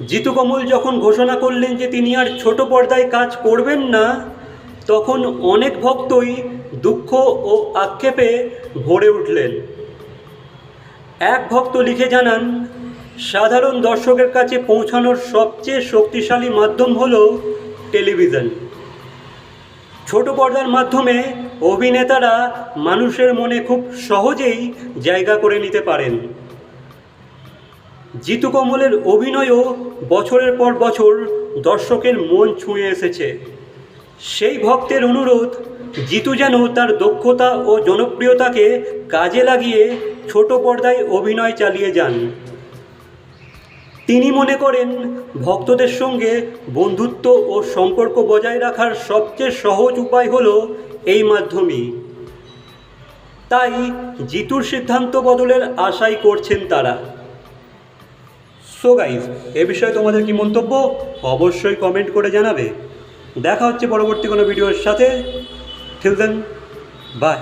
জিতু কমল যখন ঘোষণা করলেন যে তিনি আর ছোট পর্দায় কাজ করবেন না, তখন অনেক ভক্তই দুঃখ ও আক্ষেপে ভরে উঠলেন। এক ভক্ত লিখে জানান, সাধারণ দর্শকের কাছে পৌঁছানোর সবচেয়ে শক্তিশালী মাধ্যম হল টেলিভিশন। ছোট পর্দার মাধ্যমে অভিনেতারা মানুষের মনে খুব সহজেই জায়গা করে নিতে পারেন। জিতু কমলের অভিনয়ও বছরের পর বছর দর্শকের মন ছুঁয়ে এসেছে। সেই ভক্তের অনুরোধ, জিতু যেন তার দক্ষতা ও জনপ্রিয়তাকে কাজে লাগিয়ে ছোট পর্দায় অভিনয় চালিয়ে যান। তিনি মনে করেন, ভক্তদের সঙ্গে বন্ধুত্ব ও সম্পর্ক বজায় রাখার সবচেয়ে সহজ উপায় হল এই মাধ্যমেই। তাই জিতুর সিদ্ধান্ত বদলের আশাই করছেন তারা। সো গাইজ এ বিষয়ে তোমাদের কি মন্তব্য? অবশ্যই কমেন্ট করে জানাবে। দেখা হচ্ছে পরবর্তী কোনো ভিডিওর সাথে। ঠিক দেন বাই